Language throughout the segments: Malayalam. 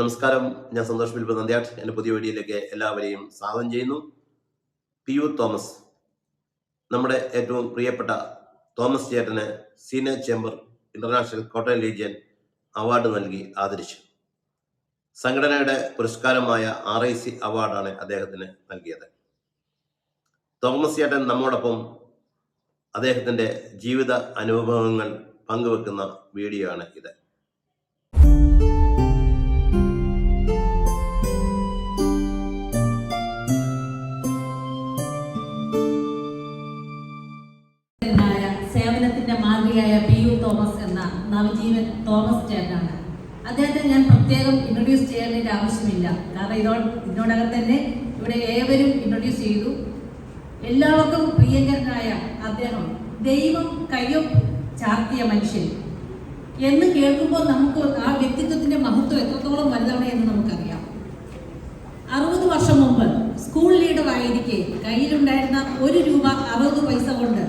നമസ്കാരം. ഞാൻ സന്തോഷ് ബിൽബ നന്ദ്യാട്ട്. എന്റെ പുതിയ വീഡിയോയിലേക്ക് എല്ലാവരെയും സ്വാഗതം ചെയ്യുന്നു. P U Thomas. നമ്മുടെ ഏറ്റവും പ്രിയപ്പെട്ട തോമസ് ചേട്ടന് senior chamber international Kottayam legion award നൽകി ആദരിച്ചു. സംഘടനയുടെ പുരസ്കാരമായ ആർ ഐ സി അവാർഡാണ് അദ്ദേഹത്തിന് നൽകിയത്. തോമസ് ചേട്ടൻ നമ്മോടൊപ്പം അദ്ദേഹത്തിന്റെ ജീവിത അനുഭവങ്ങൾ പങ്കുവെക്കുന്ന വീഡിയോ ആണ് ഇത്. നവജീവൻ തോമസ് ചേട്ടനാണ്. അദ്ദേഹത്തെ ഞാൻ പ്രത്യേകം ഇൻട്രൊഡ്യൂസ് ചെയ്യേണ്ട ആവശ്യമില്ല. കാരണം ഇതോട് ഇതിനോടകം തന്നെ ഇവിടെ ഏവരും ഇൻട്രൊഡ്യൂസ് ചെയ്തു. എല്ലാവർക്കും പ്രിയങ്കരനായ അദ്ദേഹം ദൈവം കയ്യും ചാർത്തിയ മനുഷ്യൻ. എന്ന് കേൾക്കുമ്പോൾ നമുക്ക് ആ വ്യക്തിത്വത്തിന്റെ മഹത്വം എത്രത്തോളം വലുതാണ് എന്ന് നമുക്കറിയാം. അറുപത് വർഷം മുമ്പ് സ്കൂൾ ലീഡർ ആയിരിക്കെ കയ്യിലുണ്ടായിരുന്ന ഒരു രൂപ അറുപത് പൈസ കൊണ്ട്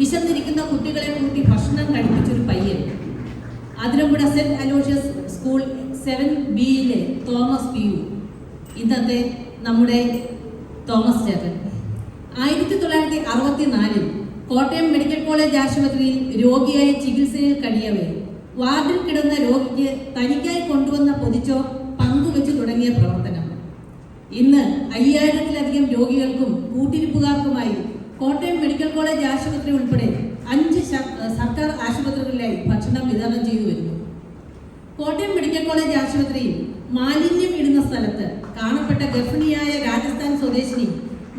വിശന്നിരിക്കുന്ന കുട്ടികളെ കൂട്ടി ഭക്ഷണം കഴിപ്പിച്ചൊരു പയ്യൻ. അതിനും സെന്റ് അലോഷ്യസ് സ്കൂൾ സെവൻ ബിയിലെ തോമസ് പി യു. ഇന്നത്തെ നമ്മുടെ തോമസ് ചേട്ടൻ. ആയിരത്തി തൊള്ളായിരത്തി അറുപത്തി നാലിൽ കോട്ടയം മെഡിക്കൽ കോളേജ് ആശുപത്രിയിൽ രോഗിയായി ചികിത്സയിൽ കഴിയവേ വാർഡിൽ കിടന്ന രോഗിക്ക് തനിക്കായി കൊണ്ടുവന്ന പൊതിച്ചോ പങ്കുവെച്ചു തുടങ്ങിയ പ്രവർത്തനം. ഇന്ന് അയ്യായിരത്തിലധികം രോഗികൾക്കും കൂട്ടിരിപ്പുകാർക്കുമായി കോട്ടയം മെഡിക്കൽ കോളേജ് ആശുപത്രി ഉൾപ്പെടെ അഞ്ച് സർക്കാർ ആശുപത്രികളിലായി ഭക്ഷണം വിതരണം ചെയ്തു വരുന്നു. കോട്ടയം മെഡിക്കൽ കോളേജ് ആശുപത്രിയിൽ മാലിന്യം ഇടുന്ന സ്ഥലത്ത് കാണപ്പെട്ട ഗർഭിണിയായ രാജസ്ഥാൻ സ്വദേശിനി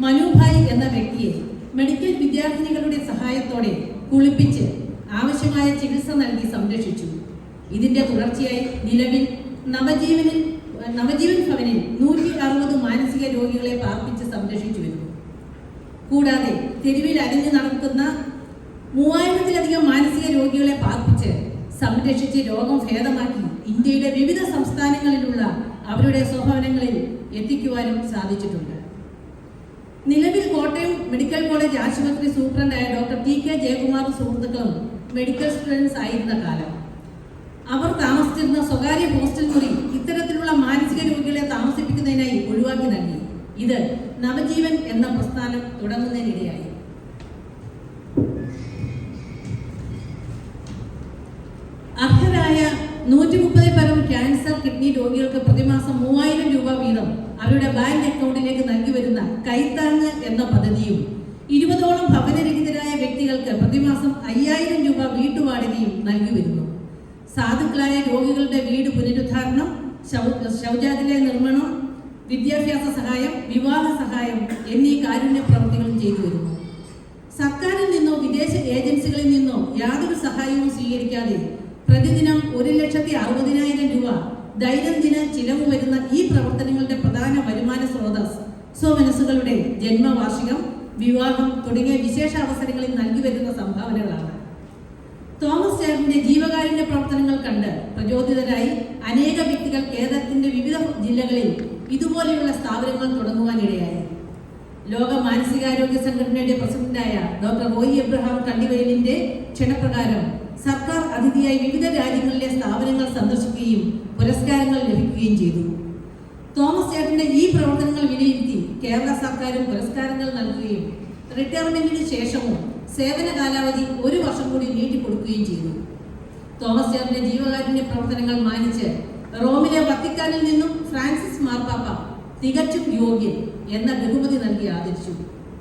മനുഭായ് എന്ന വ്യക്തിയെ മെഡിക്കൽ വിദ്യാർത്ഥിനികളുടെ സഹായത്തോടെ കുളിപ്പിച്ച് ആവശ്യമായ ചികിത്സ നൽകി സംരക്ഷിച്ചു. ഇതിന്റെ തുടർച്ചയായി നിലവിൽ നവജീവനിൽ നവജീവൻ ഭവനിൽ നൂറ്റി അറുപത് മാനസിക രോഗികളെ പാർപ്പിച്ച് സംരക്ഷിച്ചു വരുന്നു. കൂടാതെ തെരുവിൽ അലിഞ്ഞു നടക്കുന്ന മൂവായിരത്തിലധികം മാനസിക രോഗികളെ പാർപ്പിച്ച് സംരക്ഷിച്ച് രോഗം ഭേദമാക്കി ഇന്ത്യയുടെ വിവിധ സംസ്ഥാനങ്ങളിലുള്ള അവരുടെ സ്വഭവനങ്ങളിൽ എത്തിക്കുവാനും സാധിച്ചിട്ടുണ്ട്. നിലവിൽ കോട്ടയം മെഡിക്കൽ കോളേജ് ആശുപത്രി സൂപ്രണ്ടായ ഡോക്ടർ ടി കെ ജയകുമാർ സുഹൃത്തുക്കളും മെഡിക്കൽ സ്റ്റുഡൻസ് ആയിരുന്ന കാലം. അവർ താമസിച്ചിരുന്ന സ്വകാര്യ ഹോസ്റ്റൽ മുറി ഇത്തരത്തിലുള്ള മാനസിക രോഗികളെ താമസിപ്പിക്കുന്നതിനായി ഒഴിവാക്കി നൽകി. ഇത് നവജീവൻ എന്ന പ്രസ്ഥാനം തുടങ്ങുന്നതിനിടയായി. നൂറ്റി മുപ്പതിൽ പരം ക്യാൻസർ കിഡ്നി രോഗികൾക്ക് പ്രതിമാസം മൂവായിരം രൂപ വീതം അവരുടെ ബാങ്ക് അക്കൗണ്ടിലേക്ക് നൽകി വരുന്ന കൈത്താങ്ങ് എന്ന പദ്ധതിയും ഇരുപതോളം ഭവനരഹിതരായ വ്യക്തികൾക്ക് പ്രതിമാസം അയ്യായിരം രൂപ വീട്ടുവാടകയും നൽകി വരുന്നു. സാധുക്കളായ രോഗികളുടെ വീട് പുനരുദ്ധാരണം ശൗചാലയ നിർമ്മാണം വിദ്യാഭ്യാസ സഹായം വിവാഹ സഹായം എന്നീ കാരുണ്യ പ്രവൃത്തികളും ചെയ്തു വരുന്നു. സർക്കാരിൽ നിന്നോ വിദേശ ഏജൻസികളിൽ നിന്നോ യാതൊരു സഹായവും സ്വീകരിക്കാതെ പ്രതിദിനം ഒരു ലക്ഷത്തി അറുപതിനായിരം രൂപ ദൈനംദിന ചിലവ് വരുന്ന ഈ പ്രവർത്തനങ്ങളുടെ പ്രധാന വരുമാന സ്രോതസ് സ്വമനസ്സുകളുടെ ജന്മവാർഷികം വിവാഹം തുടങ്ങിയ വിശേഷ അവസരങ്ങളിൽ നൽകി വരുന്ന സംഭാവനകളാണ്. തോമസ് ചേട്ടന്റെ ജീവകാരുണ്യ പ്രവർത്തനങ്ങൾ കണ്ട് പ്രചോദിതരായി അനേക വ്യക്തികൾ കേരളത്തിന്റെ വിവിധ ജില്ലകളിൽ ഇതുപോലെയുള്ള സ്ഥാപനങ്ങൾ തുടങ്ങുവാനിടയായി. ലോക മാനസികാരോഗ്യ സംഘടനയുടെ പ്രസിഡന്റായ ഡോക്ടർ റോയി എബ്രഹാം കണ്ടിവയലിന്റെ ക്ഷണപ്രകാരം സർക്കാർ അതിഥിയായി വിവിധ രാജ്യങ്ങളിലെ സ്ഥാപനങ്ങൾ സന്ദർശിക്കുകയും പുരസ്കാരങ്ങൾ ലഭിക്കുകയും ചെയ്തു. തോമസ് ചേട്ടന്റെ ഈ പ്രവർത്തനങ്ങൾ വിലയിരുത്തി കേരള സർക്കാരും പുരസ്കാരങ്ങൾ നൽകുകയും റിട്ടയർമെന്റിന് ശേഷവും സേവന കാലാവധി ഒരു വർഷം കൂടി നീട്ടിക്കൊടുക്കുകയും ചെയ്തു. തോമസ് ചേട്ടന്റെ ജീവകാരുണ്യ പ്രവർത്തനങ്ങൾ മാനിച്ച് റോമിലെ വത്തിക്കാനിൽ നിന്നും ഫ്രാൻസിസ് മാർപ്പാപ്പ തികച്ചും യോഗ്യൻ. എന്ന ബഹുമതി നൽകി ആദരിച്ചു.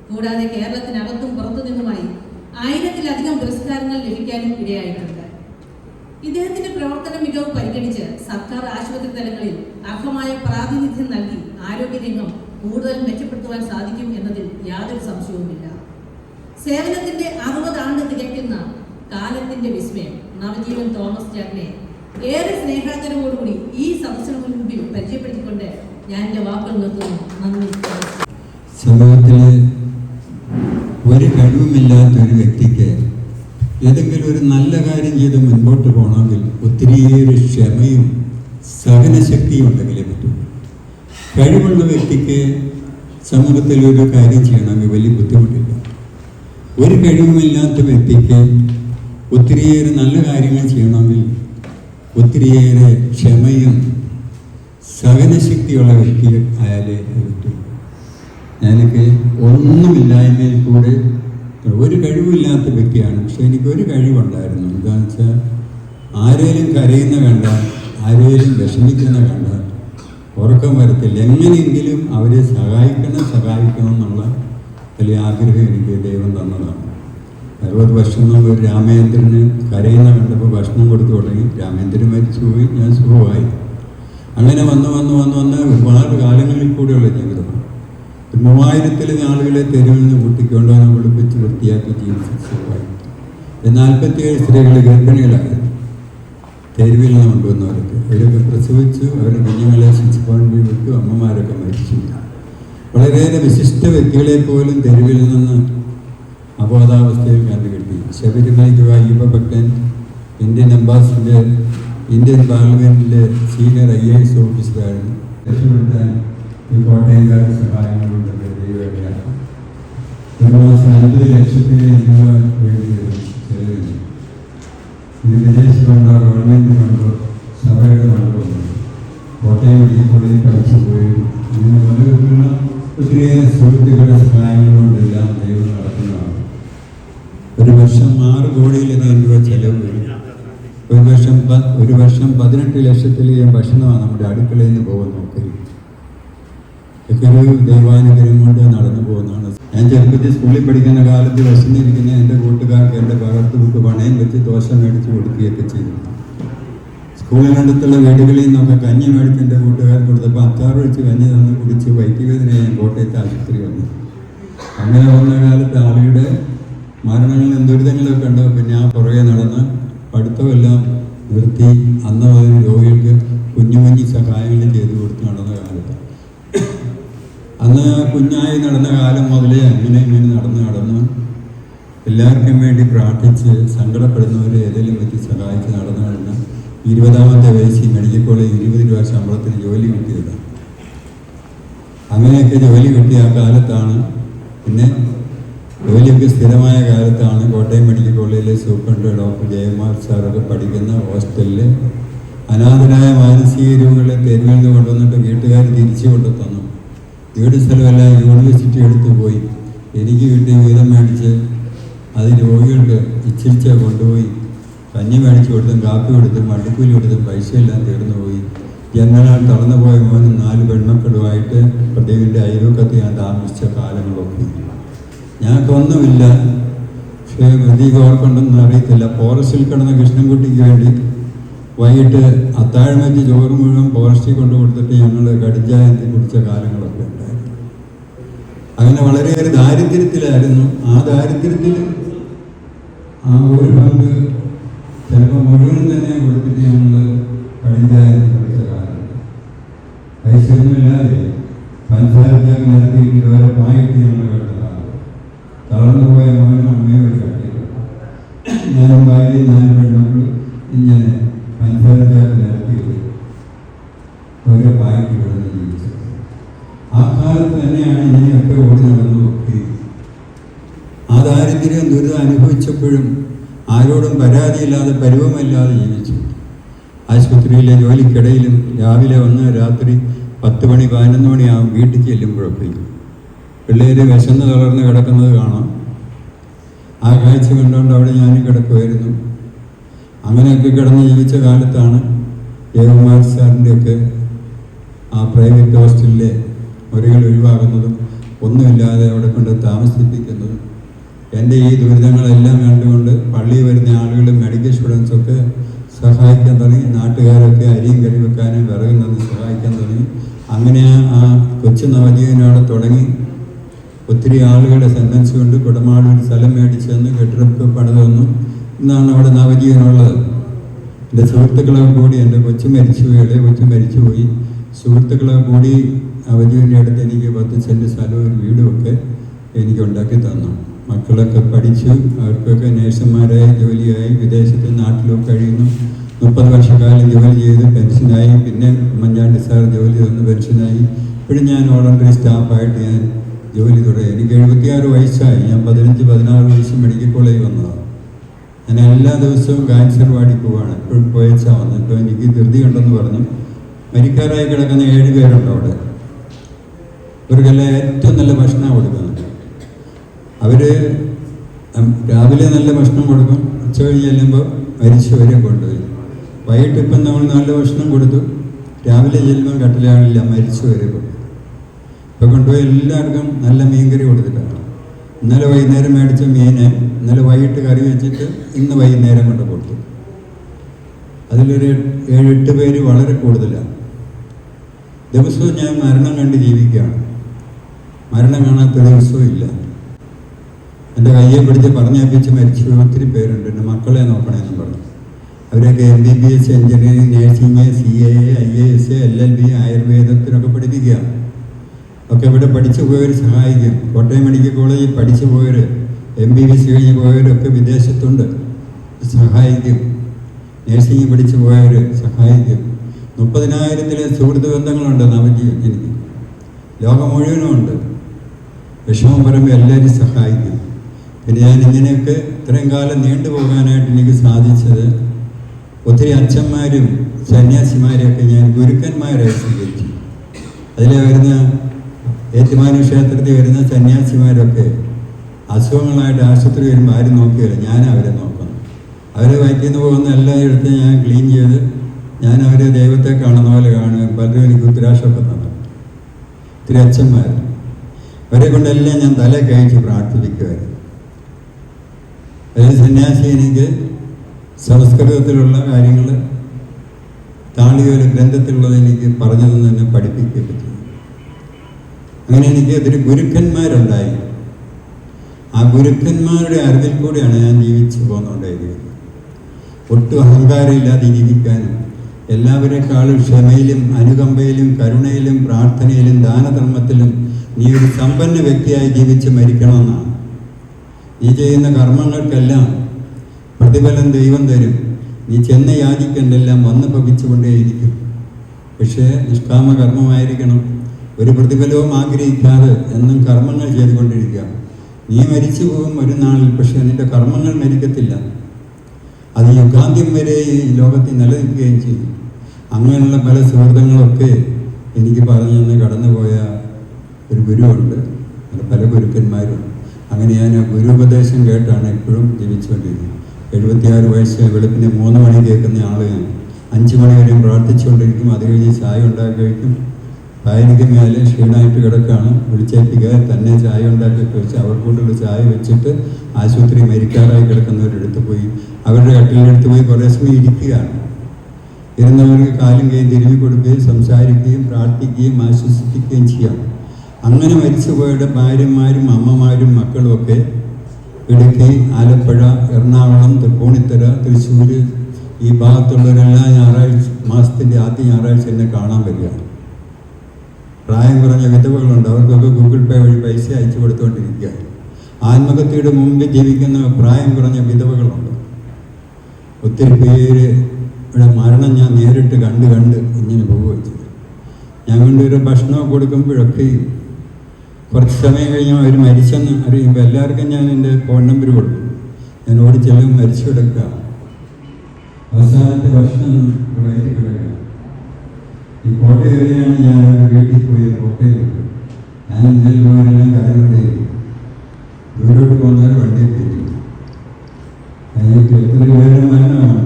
കൂടാതെ കേരളത്തിനകത്തും പുറത്തു നിന്നുമായി ആയിരത്തിലധികം പുരസ്കാരങ്ങൾ ലഭിക്കാനും ഇടയായിട്ടുണ്ട്. ഇദ്ദേഹത്തിന്റെ പ്രവർത്തന മികവ് പരിഗണിച്ച് സർക്കാർ ആശുപത്രി തലങ്ങളിൽ അർഹമായ പ്രാതിനിധ്യം നൽകി ആരോഗ്യരംഗം കൂടുതൽ മെച്ചപ്പെടുത്തുവാൻ സാധിക്കും എന്നതിൽ യാതൊരു സംശയവുമില്ല. സേവനത്തിന്റെ അറുപത് ആണ്ട് തികയ്ക്കുന്ന കാലത്തിന്റെ വിസ്മയം നവജീവൻ തോമസ് ചേട്ടനെ ഏറെ സ്നേഹാദരവോടുകൂടി ഈ സദസ്സിന് മുൻപിൽ പരിചയപ്പെടുത്തിക്കൊണ്ട് ഞാൻ എന്റെ വാക്കുകൾ നിർത്തുന്നു. നന്ദി. സമൂഹത്തിൽ ഒരു കഴിവുമില്ലാത്ത ഒരു വ്യക്തിക്ക് ഏതെങ്കിലും ഒരു നല്ല കാര്യം ചെയ്ത് മുൻപോട്ട് പോകണമെങ്കിൽ ഒത്തിരിയേറെ ക്ഷമയും സഹനശക്തിയും ഉണ്ടെങ്കിലേ പറ്റൂ. കഴിവുള്ള വ്യക്തിക്ക് സമൂഹത്തിൽ ഒരു കാര്യം ചെയ്യണമെങ്കിൽ വലിയ ബുദ്ധിമുട്ടില്ല. ഒരു കഴിവുമില്ലാത്ത വ്യക്തിക്ക് ഒത്തിരിയേറെ നല്ല കാര്യങ്ങൾ ചെയ്യണമെങ്കിൽ ഒത്തിരിയേറെ ക്ഷമയും സഹനശക്തിയുള്ള വ്യക്തി ആയാലേ പറ്റൂ. എനിക്ക് ഒന്നുമില്ലായ്മയിൽ കൂടെ ഒരു കഴിവില്ലാത്ത വ്യക്തിയാണ്. പക്ഷെ എനിക്ക് ഒരു കഴിവുണ്ടായിരുന്നു. എന്താണെന്ന് വെച്ചാൽ ആരേലും കരയുന്ന കണ്ട ആരേലും വിഷമിക്കുന്ന കണ്ട ഉറക്കം വരത്തില്ല. എങ്ങനെയെങ്കിലും അവരെ സഹായിക്കണം സഹായിക്കണം എന്നുള്ള വലിയ ആഗ്രഹം എനിക്ക് ദൈവം തന്നതാണ്. അറുപത് വർഷം മുമ്പ് രാമേന്ദ്രന് കരയുന്ന കണ്ടപ്പോൾ ഭക്ഷണം കൊടുത്തു തുടങ്ങി. രാമേന്ദ്രൻ മരിച്ചു പോയി. ഞാൻ സുഖമായി. അങ്ങനെ വന്ന് വന്ന് വന്ന് വന്ന് ഒരുപാട് കാലങ്ങളിൽ കൂടെയുള്ള ജീവിതമാണ്. ഒരു മൂവായിരത്തിലധികം ആളുകളെ തെരുവിൽ നിന്ന് കൂട്ടിക്കൊണ്ടുവന്ന് കുളിപ്പിച്ച് വൃത്തിയാക്കി ജീവിച്ചു നാൽപ്പത്തിയേഴ് സ്ത്രീകൾ ഗർഭിണികളായിരുന്നു തെരുവിൽ നിന്ന് കൊണ്ടുവന്നവർക്ക് അവരൊക്കെ പ്രസവിച്ചു അവരുടെ കുഞ്ഞുങ്ങളെ പോയിന്റ് വിട്ടു അമ്മമാരൊക്കെ മരിച്ചു. വളരെയേറെ വിശിഷ്ട വ്യക്തികളെ പോലും തെരുവിൽ നിന്ന് അബോധാവസ്ഥയിൽ കണ്ടുകിട്ടി. ശബരിമലയ്ക്ക് അയ്യപ്പ ഭക്തൻ ഇന്ത്യൻ അംബാസിഡർ ഇന്ത്യൻ പാർലമെന്റിലെ സീനിയർ ഐ എ എസ് ഓഫീസറായിരുന്നു. രക്ഷപ്പെടുത്താൻ ഈ കോട്ടയംകാരുടെ സഹായങ്ങളുണ്ട് ദൈവമാണ് ഒരു ഇത് വിദേശ ഫണ്ടോ ഗവൺമെന്റ് ഫണ്ടോ സഭയുടെ ഫണ്ടോ കോട്ടയം മെഡിക്കൽ കോളേജിൽ പോയി. ഒത്തിരിയേറെ സുഹൃത്തുക്കളുടെ ദൈവം ഒരു വർഷം ആറ് കോടിയിലധികം രൂപ ചെലവ് ഒരു വർഷം ഒരു വർഷം പതിനെട്ട് ലക്ഷത്തിലധികം ഭക്ഷണമാണ് നമ്മുടെ അടുക്കളയിൽ നിന്ന് പോകുന്നത്. ഒക്കെ ഒക്കെ ഒരു ദൈവാനുഗ്രഹം കൊണ്ട് നടന്നു പോകുന്നതാണ്. ഞാൻ ചെറുപ്പത്തിൽ സ്കൂളിൽ പഠിക്കുന്ന കാലത്ത് വിശന്നിരിക്കുന്ന എന്റെ കൂട്ടുകാർക്ക് എന്റെ പകർത്ത് ബുക്ക് പണയം വെച്ച് ദോശ മേടിച്ച് കൊടുക്കുകയൊക്കെ ചെയ്തു. സ്കൂളിനടുത്തുള്ള വീടുകളിൽ നിന്നൊക്കെ കഞ്ഞി മേടിച്ച് എന്റെ കൂട്ടുകാർ കൊടുത്തപ്പോൾ അച്ചാറ് വെച്ച് കഞ്ഞി തന്ന് കുടിച്ച് വൈദ്യുതിനെ ഞാൻ കോട്ടയത്ത് ആശുപത്രി വന്നു. അങ്ങനെ വന്ന കാലത്ത് ആളുകളുടെ മരണങ്ങളും ദുരിതങ്ങളൊക്കെ കണ്ടപ്പോൾ ഞാൻ പുറകെ നടന്ന് പഠിത്തമെല്ലാം നിർത്തി അന്ന് രോഗികൾക്ക് കുഞ്ഞു കുഞ്ഞു സഹായങ്ങൾ ചെയ്തു കൊടുത്ത് നടന്ന കാലത്ത് അന്ന് കുഞ്ഞായി നടന്ന കാലം മുതലേ അങ്ങനെ ഇങ്ങനെ നടന്ന് നടന്ന്. എല്ലാവർക്കും വേണ്ടി പ്രാർത്ഥിച്ച് സങ്കടപ്പെടുന്നവരെ ഏതെങ്കിലും വെച്ച് സഹായിച്ച് നടന്നു നടന്ന് ഇരുപതാമത്തെ വയസ്സിൽ മെഡിക്കൽ കോളേജ് ഇരുപത് രൂപ ശമ്പളത്തിന് ജോലി കിട്ടിയതാണ് അങ്ങനെയൊക്കെ ജോലി കിട്ടിയ ആ കാലത്താണ്. പിന്നെ ജോലിയൊക്കെ സ്ഥിരമായ കാലത്താണ് കോട്ടയം മെഡിക്കൽ കോളേജിലെ സൂപ്രണ്ട് ഡോക്ടർ ജയകുമാർ സാറൊക്കെ പഠിക്കുന്ന ഹോസ്റ്റലിൽ അനാഥരായ മാനസിക രോഗികളെ തെരുവിൽ നിന്ന് കൊണ്ടുവന്നിട്ട് വീട്ടുകാർ തിരിച്ചു കൊണ്ടു തന്നു വീട് സ്ഥലമല്ല യൂണിവേഴ്സിറ്റി എടുത്തു പോയി. എനിക്ക് കിട്ടിയ വീതം മേടിച്ച് അത് രോഗികൾക്ക് ഇച്ചിരിച്ച കൊണ്ടുപോയി. കഞ്ഞി മേടിച്ചു കൊടുത്തും കാപ്പി കൊടുത്തും വണ്ടിക്കൂലി കൊടുത്തും പൈസയെല്ലാം തീർന്നു പോയി. ജനങ്ങളാൽ തളർന്നു പോയ മോനും നാല് പെൺമക്കളുമായിട്ട് പ്രത്യേകിന്റെ അയൽവക്കത്ത് ഞാൻ താമസിച്ച കാലങ്ങളൊക്കെ. ഞങ്ങൾക്കൊന്നുമില്ല പക്ഷേ പ്രതീകം ഓർക്കുണ്ടെന്ന് അറിയത്തില്ല. ഫോറസ്റ്റിൽ കിടന്ന കൃഷ്ണൻകുട്ടിക്ക് വേണ്ടി വൈകിട്ട് അത്താഴം വെച്ച് ചോറ് മുഴുവൻ ഫോറസ്റ്റിൽ കൊണ്ടു കൊടുത്തിട്ട് ഞങ്ങൾ കടിഞ്ചായത്തിൽ കുടിച്ച കാലങ്ങളൊക്കെ ഉണ്ടായിരുന്നു അങ്ങനെ വളരെയേറെ ദാരിദ്ര്യത്തിലായിരുന്നു. ആ ദാരിദ്ര്യത്തിൽ ആ ഒരു പങ്ക് ചിലപ്പോൾ മുഴുവൻ തന്നെ കൊടുത്തിട്ട് ഞങ്ങൾ കടിഞ്ചായത്തി പഠിച്ച കാലം പൈസയൊന്നുമില്ലാതെ പഞ്ചായത്തൊക്കെ നിരത്തി ഓരോ പായിട്ട് ഞങ്ങൾ കണ്ടതാണ് തളർന്നു പോയ മോനും അമ്മയും ഒരു കട്ടി ഞാനും ഭാര്യയും നാല് പെണ്ണുമ്പോൾ ഇങ്ങനെ പഞ്ചായത്തൊക്കെ നിരത്തി ഓരോ പായിട്ട് കിടന്ന് ജീവിച്ചത് ആ കാലത്ത് തന്നെയാണ് ഇങ്ങനെയൊക്കെ ഓടി നടന്നു ആ ദാരിദ്ര്യം ദുരിതം അനുഭവിച്ചപ്പോഴും ആരോടും പരാതിയില്ലാതെ പരിവമല്ലാതെ ജീവിച്ചു. ആശുപത്രിയിലെ ജോലിക്കിടയിലും രാവിലെ വന്ന് രാത്രി പത്ത് മണി പതിനൊന്ന് മണിയാകും വീട്ടിൽ ചെല്ലുമ്പോഴൊക്കെയും പിള്ളേർ വിശന്ന് തളർന്ന് കിടക്കുന്നത് കാണാം. ആ കാഴ്ച കണ്ടുകൊണ്ട് അവിടെ ഞാൻ കിടക്കുമായിരുന്നു. അങ്ങനെയൊക്കെ കിടന്ന് ജീവിച്ച കാലത്താണ് ദേവകുമാർ സാറിന്റെയൊക്കെ ആ പ്രൈവറ്റ് ഹോസ്റ്റലിലെ മുറികൾ ഒഴിവാകുന്നതും ഒന്നുമില്ലാതെ അവിടെ കൊണ്ട് താമസിപ്പിക്കുന്നതും എന്റെ ഈ ദുരിതങ്ങളെല്ലാം കണ്ടുകൊണ്ട് പള്ളിയിൽ വരുന്ന ആളുകളും മെഡിക്കൽ സ്റ്റുഡൻസൊക്കെ സഹായിക്കാൻ തുടങ്ങി നാട്ടുകാരൊക്കെ അരിയും കറി വെക്കാനും വിറകിൽ നിന്ന് സഹായിക്കാൻ തുടങ്ങി. അങ്ങനെ ആ കൊച്ചു നവജീവനോടെ തുടങ്ങി. ഒത്തിരി ആളുകളുടെ സെന്റൻസ് കൊണ്ട് കുടമാളൂർ സ്ഥലം മേടിച്ച് തന്നു കെട്ടിടപ്പ് പണിത് ഇന്നാണ് അവിടെ നവജീവനുള്ളത് എന്റെ സുഹൃത്തുക്കളെ കൂടി എന്റെ കൊച്ചു മരിച്ചുപോയി ഇളയ കൊച്ചു മരിച്ചുപോയി. സുഹൃത്തുക്കളെ കൂടി അവജീവന്റെ അടുത്ത് എനിക്ക് പത്ത് സെന്റ് സ്ഥലവും ഒരു വീടും ഒക്കെ എനിക്ക് ഉണ്ടാക്കി തന്നു. മക്കളൊക്കെ പഠിച്ചു അവർക്കൊക്കെ നേഴ്സുമാരായി ജോലിയായി വിദേശത്ത് നാട്ടിലും കഴിയുന്നു. മുപ്പത് വർഷക്കാലം ജോലി ചെയ്ത് പെൻഷനായി. പിന്നെ ഉമ്മൻചാണ്ടി സാർ ജോലി തന്നു പെൻഷനായി. ഇപ്പോഴും ഞാൻ വോളണ്ടറി സ്റ്റാഫായിട്ട് ഞാൻ ജോലി തുടങ്ങി എനിക്ക് എഴുപത്തിയാറ് വയസ്സായി. ഞാൻ പതിനഞ്ച് പതിനാറ് വയസ്സ് മെഡിക്കൽ കോളേജിൽ വന്നതാണ് ഞാൻ എല്ലാ ദിവസവും കാൻസർ വാടി പോവാണ്. എപ്പോഴും പോയച്ചാ വന്നു. ഇപ്പോൾ എനിക്ക് ധൃതി ഉണ്ടെന്ന് പറഞ്ഞു. മരിക്കാറായി കിടക്കുന്ന ഏഴ് പേരുണ്ട് അവിടെ. ഇവർക്കെല്ലാം ഏറ്റവും നല്ല ഭക്ഷണം കൊടുക്കുന്നത് അവർ രാവിലെ നല്ല ഭക്ഷണം കൊടുക്കും. ഉച്ച കഴിഞ്ഞ് ചെല്ലുമ്പോൾ മരിച്ചവരെ കൊണ്ടുവരും വൈകിട്ട് ഇപ്പം നമ്മൾ നല്ല ഭക്ഷണം കൊടുത്തു. രാവിലെ ചെല്ലുമ്പോൾ കട്ടിലാളില്ല മരിച്ചവരെ കൊണ്ടു ഇപ്പം കൊണ്ടുപോയി എല്ലാവർക്കും നല്ല മീൻകറി കൊടുത്തിട്ടാണ്. ഇന്നലെ വൈകുന്നേരം മേടിച്ച മീനെ ഇന്നലെ വൈകിട്ട് കറി വെച്ചിട്ട് ഇന്ന് വൈകുന്നേരം കൊണ്ട് കൊടുത്തു. അതിലൊരു ഏഴെട്ട് പേര് വളരെ കൂടുതലാണ്. ദിവസവും ഞാൻ മരണം കണ്ട് ജീവിക്കുകയാണ്. മരണം കാണാത്ത ദിവസവും ഇല്ല. എന്റെ കയ്യെ പിടിച്ച് പറഞ്ഞേപ്പിച്ച് മരിച്ചു ഒത്തിരി പേരുണ്ട്. എന്റെ മക്കളെ നോക്കണമെന്ന് പറഞ്ഞു. അവരൊക്കെ M B B S engineering nursing C A I A S L L B ആയുർവേദത്തിനൊക്കെ പഠിപ്പിക്കുകയാണ്. ഒക്കെ ഇവിടെ പഠിച്ചു പോയവർ സഹായിക്കും. കോട്ടയം മെഡിക്കൽ കോളേജിൽ പഠിച്ചു പോയവർ എം ബി ബി എസ് കഴിഞ്ഞ് പോയവരൊക്കെ വിദേശത്തുണ്ട്. സഹായിക്കും. നേഴ്സിംഗ് പഠിച്ചു പോയവർ സഹായിക്കും. മുപ്പതിനായിരത്തിലെ സുഹൃത്ത് ബന്ധങ്ങളുണ്ട് നവജീവൻ എനിക്ക്. ലോകം മുഴുവനും ഉണ്ട് വിഷമം പറയുമ്പോൾ എല്ലാവരും സഹായിക്കും. പിന്നെ ഞാൻ ഇങ്ങനെയൊക്കെ ഇത്രയും കാലം നീണ്ടു പോകാനായിട്ട് എനിക്ക് സാധിച്ചത് ഒത്തിരി അച്ഛന്മാരും സന്യാസിമാരെയൊക്കെ ഞാൻ ഗുരുക്കന്മാരായി സ്വീകരിച്ചു. അതിലെ വരുന്ന ഏറ്റുമാനൂർ ക്ഷേത്രത്തിൽ വരുന്ന സന്യാസിമാരൊക്കെ അസുഖങ്ങളായിട്ട് ആശുപത്രി വരുമ്പോൾ ആരും നോക്കിയില്ല. ഞാൻ അവരെ നോക്കണം അവരെ നിന്ന് പോകുന്ന എല്ലാം എടുത്ത് ഞാൻ ക്ലീൻ ചെയ്ത് ഞാൻ അവരെ ദൈവത്തെ കാണുന്ന പോലെ കാണുകയും പലരും എനിക്ക് ഉത്തരാശമൊക്കെ ഒത്തിരി അച്ഛന്മാർ അവരെ കൊണ്ടെല്ലാം ഞാൻ തല കഴിച്ച് പ്രാർത്ഥിപ്പിക്കുമായിരുന്നു അതിന് സന്യാസി എനിക്ക് സംസ്കൃതത്തിലുള്ള കാര്യങ്ങൾ താളിയോല ഗ്രന്ഥത്തിലുള്ളത് എനിക്ക് പറഞ്ഞു തന്നെ പഠിപ്പിക്കുക പറ്റി അങ്ങനെ എനിക്ക് ഒത്തിരി ഗുരുക്കന്മാരുണ്ടായി. ആ ഗുരുക്കന്മാരുടെ അറിവിൽ കൂടിയാണ് ഞാൻ ജീവിച്ചു പോകുന്നുണ്ടായിരിക്കുന്നത് ഒട്ടും അഹങ്കാരമില്ലാതെ ജീവിക്കാനും എല്ലാവരെക്കാളും ക്ഷമയിലും അനുകമ്പയിലും കരുണയിലും പ്രാർത്ഥനയിലും ദാനധർമ്മത്തിലും നീ ഒരു സമ്പന്ന വ്യക്തിയായി ജീവിച്ച് മരിക്കണമെന്നാണ്. നീ ചെയ്യുന്ന കർമ്മങ്ങൾക്കെല്ലാം പ്രതിഫലം ദൈവം തരും. നീ ചെന്ന് യാചിക്കേണ്ടെല്ലാം വന്ന് ഭവിച്ചുകൊണ്ടേയിരിക്കും പക്ഷേ നിഷ്കാമ കർമ്മമായിരിക്കണം ഒരു പ്രതിഫലവും ആഗ്രഹിക്കാതെ എന്നും കർമ്മങ്ങൾ ചെയ്തുകൊണ്ടിരിക്കുക. നീ മരിച്ചു പോകും ഒരു നാളിൽ പക്ഷേ നിന്റെ കർമ്മങ്ങൾ മരിക്കത്തില്ല. അത് യുഗാന്ത്യം വരെ ഈ ലോകത്തിൽ നിലനിൽക്കുകയും ചെയ്യും. അങ്ങനെയുള്ള പല സുഹൃത്തുക്കളൊക്കെ എനിക്ക് പറഞ്ഞു തന്ന് കടന്നുപോയ ഒരു ഗുരുവുണ്ട്. പല ഗുരുക്കന്മാരുണ്ട് അങ്ങനെ ഞാൻ ഗുരു ഗുരുപദേശം കേട്ടാണ് എപ്പോഴും ജീവിച്ചുകൊണ്ടിരുന്നത് എഴുപത്തിയാറ് വയസ്സ് വെളുപ്പിന് മൂന്ന് മണി കേൾക്കുന്ന ആൾ ഞാൻ. അഞ്ച് മണി വരെയും പ്രാർത്ഥിച്ചുകൊണ്ടിരിക്കും. അത് കഴിഞ്ഞ് ചായ ഉണ്ടാക്കി കഴിക്കും. പായനിക്ക് മേലെ ക്ഷീണമായിട്ട് കിടക്കുകയാണ്. വിളിച്ചേൽപ്പിക്കുക തന്നെ ചായ ഉണ്ടാക്കി വെച്ച് അവർക്കൊണ്ടുള്ള ചായ വെച്ചിട്ട് ആശുപത്രി മരിക്കാറായി കിടക്കുന്നവരെടുത്ത് പോയി. അവരുടെ കട്ടിലെടുത്ത് പോയി കുറേ സമയം ഇരിക്കുകയാണ്. ഇരുന്നവർക്ക് കാലും കൈ തിരുവി കൊടുക്കുകയും സംസാരിക്കുകയും പ്രാർത്ഥിക്കുകയും ആശ്വസിപ്പിക്കുകയും ചെയ്യാം. അങ്ങനെ മരിച്ചുപോയുടെ ഭാര്യമാരും അമ്മമാരും മക്കളും ഒക്കെ ഇടുക്കി ആലപ്പുഴ എറണാകുളം തൃപ്പൂണിത്തര തൃശ്ശൂർ ഈ ഭാഗത്തുള്ളവരെല്ലാം ഞായറാഴ്ച മാസത്തിന്റെ ആദ്യ ഞായറാഴ്ച എന്നെ കാണാൻ വരികയാണ്. പ്രായം കുറഞ്ഞ വിധവകളുണ്ട്. അവർക്കൊക്കെ ഗൂഗിൾ പേ വഴി പൈസ അയച്ചു കൊടുത്തുകൊണ്ടിരിക്കുക ആത്മഹത്യയുടെ മുമ്പ് ജീവിക്കുന്ന പ്രായം കുറഞ്ഞ വിധവകളുണ്ട്. ഒത്തിരി പേര് ഇവിടെ മരണം ഞാൻ നേരിട്ട് കണ്ട് കണ്ട് ഇങ്ങനെ പോവുകയും ചെയ്തു ഞാൻ കൊണ്ടൊരു ഭക്ഷണം കൊടുക്കുമ്പോഴൊക്കെയും കുറച്ച് സമയം കഴിഞ്ഞാൽ അവർ മരിച്ചെന്ന് അറിയുമ്പോൾ എല്ലാവർക്കും ഞാൻ എന്റെ ഫോൺ നമ്പർ കൊടുക്കും ഞാൻ ഓടി ചെല്ലും മരിച്ചു കിടക്കുക. അവസാനത്തെ ഭക്ഷണം വയറ്റി കിടക്കുക. ഈ കോട്ടയം വരെയാണ് ഞാൻ വീട്ടിൽ പോയി കോട്ടയം ഞാൻ ഇന്നലെ പോയെല്ലാം കാര്യങ്ങളുടെ ദൂരോട്ട് പോകുന്നവർ വണ്ടിയിൽ കയറ്റി എനിക്ക് ഒത്തിരി പേരുടെ മരണമാണ്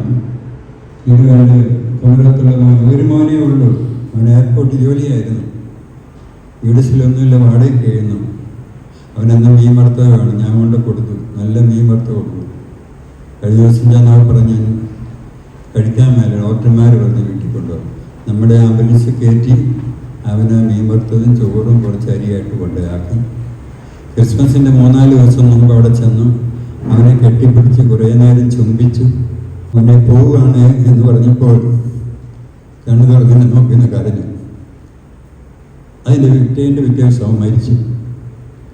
ഇത് കണ്ട് കുമരത്തുള്ള ഒരു മോനേ ഉള്ളൂ. അവൻ എയർപോർട്ട് ജോലിയായിരുന്നു. യുഡിസിലൊന്നുമില്ല വാടകയ്ക്ക് കഴിയുന്നു അവനെന്നും മീൻ വറുത്തതാണ് ഞാൻ കൊണ്ട് കൊടുത്തു. നല്ല മീൻ വറുത്ത കൊടുത്തു. കഴിഞ്ഞ ദിവസം ഞാൻ നാളെ പറഞ്ഞു കഴിക്കാൻ മേലെ ഡോക്ടർമാർ പറഞ്ഞ് വീട്ടിൽ നമ്മുടെ ആംബുലൻസ് കയറ്റി അവന് മീൻ വറുത്തതും ചോറും കുറച്ച് അരിയായിട്ട് കൊണ്ടുപോയാക്കി. ക്രിസ്മസിന്റെ മൂന്നാൽ ദിവസം മുമ്പ് അവിടെ ചെന്നു. അവനെ കെട്ടിപ്പിടിച്ച് കുറേ നേരം ചുംബിച്ചു. അവനെ പോവുകയാണ് എന്ന് പറഞ്ഞപ്പോൾ കണ്ണു തുറങ്ങനെ നോക്കിയെന്ന് കരഞ്ഞു. അതിന്റെ പിറ്റേ ദിവസം മരിച്ചു.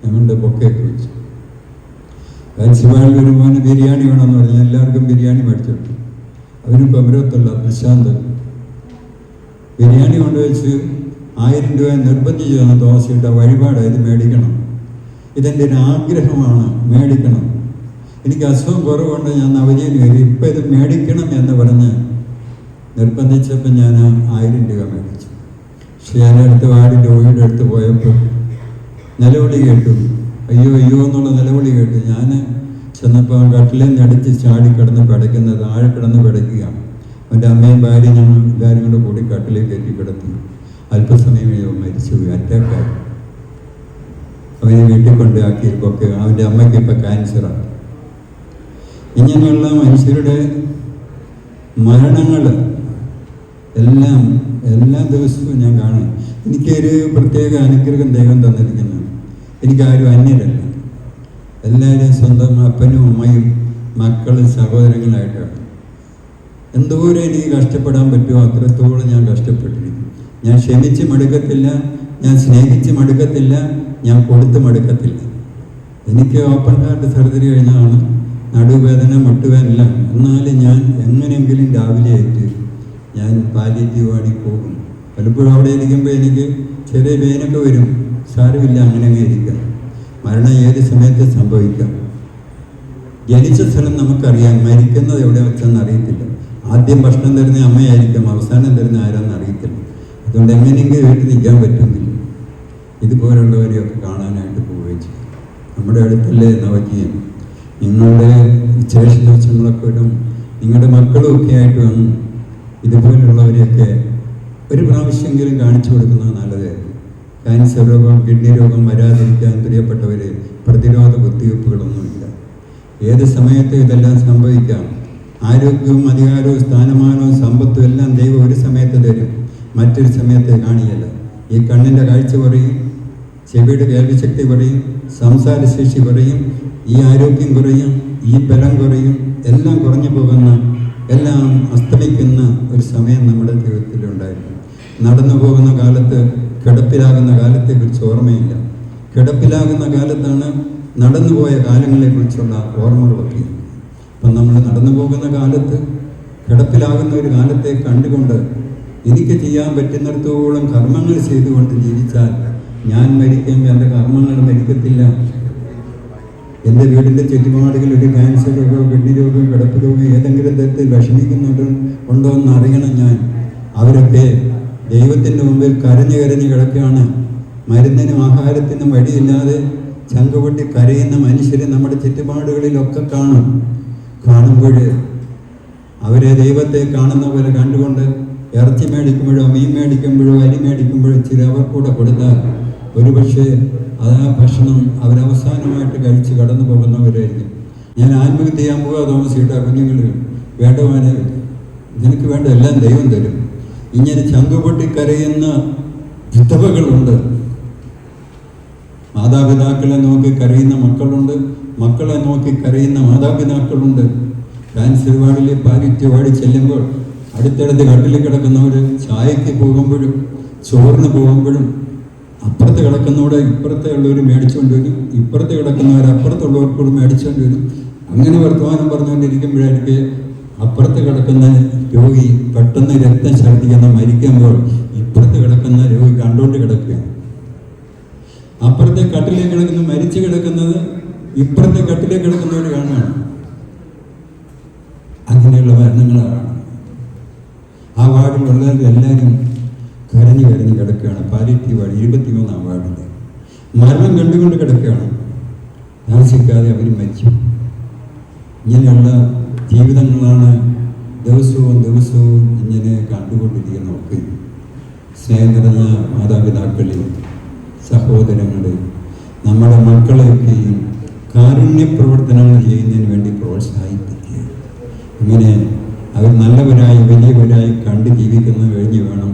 ഞങ്ങളുടെ പൊക്കയൊക്കെ വെച്ചു. ശിവാളിൽ ഒരു മോന് ബിരിയാണി വേണമെന്ന് പറഞ്ഞാൽ എല്ലാവർക്കും ബിരിയാണി മേടിച്ചു വിട്ടു അവനും കൊമരത്തുള്ള പ്രശാന്ത്. ബിരിയാണി കൊണ്ടുവച്ച് ആയിരം രൂപ നിർബന്ധിച്ചു തന്ന ദോശയുടെ വഴിപാട് ഇത് മേടിക്കണം. ഇതെന്റെ ഒരു ആഗ്രഹമാണ് മേടിക്കണം. എനിക്ക് അസുഖം കുറവുണ്ട് ഞാൻ നവജീവന് വരും. ഇപ്പം ഇത് മേടിക്കണം എന്ന് പറഞ്ഞ് നിർബന്ധിച്ചപ്പോൾ ഞാൻ ആയിരം രൂപ മേടിച്ചു. പക്ഷെ ഞാൻ അടുത്ത വാടി രോഗിയുടെ അടുത്ത് പോയപ്പോൾ നിലവിളി കേട്ടു. അയ്യോ അയ്യോ എന്നുള്ള നിലവിളി കേട്ടു. ഞാൻ ചെന്നപ്പോൾ അവൻ കട്ടിലിൽ ചാടി കിടന്ന് പിടയ്ക്കുന്നത് താഴെ കിടന്ന് പിടയ്ക്കുകയാണ് അവന്റെ അമ്മയും ഭാര്യയും ഞങ്ങൾ എല്ലാവരും കൂടെ കൂടി കട്ടിലേക്ക് കയറ്റി കിടത്തി അല്പസമയം കഴിയുമ്പോൾ മരിച്ചുപോയി. അറ്റാക്കായി. അവനെ വീട്ടിൽ കൊണ്ടാക്കിയപ്പോൾ അവന്റെ അമ്മയ്ക്ക് ഇപ്പോൾ ക്യാൻസറാണ്. ഇങ്ങനെയുള്ള മനുഷ്യരുടെ മരണങ്ങൾ എല്ലാം എല്ലാ ദിവസവും ഞാൻ കാണും. എനിക്കൊരു പ്രത്യേക അനുഗ്രഹം ദൈവം തന്നിരിക്കുന്നു. എനിക്കാരും അന്യരല്ല. എല്ലാവരും സ്വന്തം അപ്പനും അമ്മയും മക്കളും സഹോദരങ്ങളായിട്ടാണ്. എന്തോരം എനിക്ക് കഷ്ടപ്പെടാൻ പറ്റുമോ? അത്രത്തോളം ഞാൻ കഷ്ടപ്പെട്ടിരിക്കും ഞാൻ ക്ഷമിച്ച് മടുക്കത്തില്ല. ഞാൻ സ്നേഹിച്ച് മടുക്കത്തില്ല. ഞാൻ കൊടുത്ത് മടുക്കത്തില്ല. എനിക്ക് ഓപ്പൺ ഹാർട്ട് സർജറി കഴിഞ്ഞാണ് നടുവേദന മുട്ടുവേദന എന്നാലും ഞാൻ എങ്ങനെയെങ്കിലും രാവിലെ ആയിട്ട് ഞാൻ പാലിയേറ്റീവ് വാടി പോകും പലപ്പോഴും അവിടെ ഇരിക്കുമ്പോൾ എനിക്ക് ചെറിയ വേനൊക്കെ വരും. സാരമില്ല അങ്ങനെ അങ്ങ് ഇരിക്കാം. മരണം ഏത് സമയത്ത് സംഭവിക്കാം? ജനിച്ച സ്ഥലം നമുക്കറിയാം. മരിക്കുന്നത് എവിടെ വെച്ചെന്ന് അറിയത്തില്ല. ആദ്യം ഭക്ഷണം തരുന്ന അമ്മയായിരിക്കും. അവസാനം തരുന്ന ആരാന്ന് അറിയത്തില്ല. അതുകൊണ്ട് എങ്ങനെയെങ്കിലും വീട്ടിൽ നിൽക്കാൻ പറ്റുന്നില്ല. ഇതുപോലുള്ളവരെയൊക്കെ കാണാനായിട്ട് പോവുകയും ചെയ്യും. നമ്മുടെ അടുത്തല്ലേ നവജീവൻ നിങ്ങളുടെ വിശേഷ ദിവസങ്ങളൊക്കെ ഇടും. നിങ്ങളുടെ മക്കളും ഒക്കെ ആയിട്ട് വന്ന് ഇതുപോലുള്ളവരെയൊക്കെ ഒരു പ്രാവശ്യമെങ്കിലും കാണിച്ചു കൊടുക്കുന്നത് നല്ലത്. ക്യാൻസർ രോഗം കിഡ്നി രോഗം വരാതിരിക്കാൻ പ്രിയപ്പെട്ടവരെ പ്രതിരോധ കുത്തിവയ്പ്പുകളൊന്നുമില്ല. ഏത് സമയത്ത് ഇതെല്ലാം സംഭവിക്കാം. ആരോഗ്യവും അധികാരവും സ്ഥാനമാനവും സമ്പത്തും എല്ലാം ദൈവം ഒരു സമയത്ത് തരും. മറ്റൊരു സമയത്ത് കാണിയല്ല. ഈ കണ്ണിന്റെ കാഴ്ച കുറയും ചെവിയുടെ കേൾവിശക്തി കുറയും സംസാരശേഷി കുറയും ഈ ആരോഗ്യം കുറയും ഈ ബലം കുറയും എല്ലാം കുറഞ്ഞു പോകുന്ന എല്ലാം അസ്തമിക്കുന്ന ഒരു സമയം നമ്മുടെ ജീവിതത്തിൽ ഉണ്ടായിരുന്നു. നടന്നു പോകുന്ന കാലത്ത് കിടപ്പിലാകുന്ന കാലത്തെക്കുറിച്ച് ഓർമ്മയില്ല. കിടപ്പിലാകുന്ന കാലത്താണ് നടന്നുപോയ കാലങ്ങളെക്കുറിച്ചുള്ള ഓർമ്മകളൊക്കെ അപ്പം നമ്മൾ നടന്നു പോകുന്ന കാലത്ത് കിടപ്പിലാകുന്ന ഒരു കാലത്തെ കണ്ടുകൊണ്ട് എനിക്ക് ചെയ്യാൻ പറ്റുന്നിടത്തോളം കർമ്മങ്ങൾ ചെയ്തുകൊണ്ട് ജീവിച്ചാൽ ഞാൻ മരിക്കുമ്പോൾ എന്റെ കർമ്മങ്ങൾ മരിക്കത്തില്ല. എന്റെ വീടിന്റെ ചുറ്റുപാടുകളിൽ ക്യാൻസർ രോഗമോ കിഡ്നി രോഗമോ കിടപ്പ് രോഗമോ ഏതെങ്കിലും തരത്തിൽ വിഷമിക്കുന്നുണ്ട് ഉണ്ടോ എന്ന് അറിയണം ഞാൻ. അവരൊക്കെ ദൈവത്തിന്റെ മുമ്പിൽ കരഞ്ഞു കരഞ്ഞ് കിടക്കുകയാണ്. മരുന്നിനും ആഹാരത്തിനും വഴിയില്ലാതെ ചങ്കുപൊട്ടി കരയുന്ന മനുഷ്യരെ നമ്മുടെ ചുറ്റുപാടുകളിലൊക്കെ കാണും. കാണുമ്പോൾ അവരെ ദൈവത്തെ കാണുന്ന പോലെ കണ്ടുകൊണ്ട് ഇറച്ചി മേടിക്കുമ്പോഴോ മീൻ മേടിക്കുമ്പോഴോ അരി മേടിക്കുമ്പോഴോ ചില അവർ കൂടെ കൊടുത്താൽ ഒരുപക്ഷെ ആ ഭക്ഷണം അവരവസാനമായിട്ട് കഴിച്ച് കടന്നു പോകുന്നവരായിരിക്കും ഞാൻ ആത്മഹത്യ ചെയ്യാൻ പോകാ താമസിച്ചിട്ട് കുഞ്ഞുങ്ങൾ വേണ്ടവാനെ നിനക്ക് വേണ്ട എല്ലാം ദൈവം തരും. ഇങ്ങനെ ചങ്കുപൊട്ടി കരയുന്ന വിധവകളുണ്ട്. മാതാപിതാക്കളെ നോക്കി കരയുന്ന മക്കളുണ്ട്. മക്കളെ നോക്കി കരയുന്ന മാതാപിതാക്കളുണ്ട്. ക്യാൻസർ വാർഡിൽ പാലിറ്റ് വാടി ചെല്ലുമ്പോൾ അടുത്തടുത്ത് കട്ടിൽ കിടക്കുന്നവർ ചായക്ക് പോകുമ്പോഴും ചോറിന് പോകുമ്പോഴും അപ്പുറത്ത് കിടക്കുന്നവിടെ ഇപ്പുറത്തെ ഉള്ളവർ മേടിച്ചുകൊണ്ട് വരും ഇപ്പുറത്ത് കിടക്കുന്നവർ അപ്പുറത്തുള്ളവർക്കൂടെ മേടിച്ചുകൊണ്ട് വരും അങ്ങനെ വർത്തമാനം പറഞ്ഞുകൊണ്ടിരിക്കുമ്പോഴായിരിക്കും അപ്പുറത്ത് കിടക്കുന്ന രോഗി പെട്ടെന്ന് രക്തം ഛർദ്ദിക്കുന്ന മരിക്കുമ്പോൾ ഇപ്പുറത്ത് കിടക്കുന്ന രോഗി കണ്ടുകൊണ്ട് കിടക്കുകയാണ്. അപ്പുറത്തെ കട്ടിലേക്ക് കിടക്കുന്ന മരിച്ചു കിടക്കുന്നത് ഇപ്പുറത്തെ കട്ടിലേക്ക് കിടക്കുന്നവർ കാണുകയാണ്. അങ്ങനെയുള്ള മരണങ്ങളാണ്. ആ വാർഡിലുള്ളവർ എല്ലാവരും കരഞ്ഞു കരഞ്ഞ് കിടക്കുകയാണ്. പാലിറ്റീവ് വാർഡ് ഇരുപത്തിമൂന്നാം വാർഡിൽ മരണം കണ്ടുകൊണ്ട് കിടക്കുകയാണ്. താമസിക്കാതെ അവർ മരിച്ചു. ഇങ്ങനെയുള്ള ജീവിതങ്ങളാണ് ദിവസവും ദിവസവും ഇങ്ങനെ കണ്ടുകൊണ്ടിരിക്കുന്നതൊക്കെ സ്നേഹം നിറഞ്ഞ മാതാപിതാക്കളെ സഹോദരങ്ങളെ നമ്മുടെ മക്കളെയൊക്കെയും കാരുണ്യ പ്രവർത്തനങ്ങൾ ചെയ്യുന്നതിന് വേണ്ടി പ്രോത്സാഹിപ്പിക്കുക. ഇങ്ങനെ അവർ നല്ലവരായി വലിയവരായി കണ്ട് ജീവിക്കുന്ന കഴിഞ്ഞ് വേണം.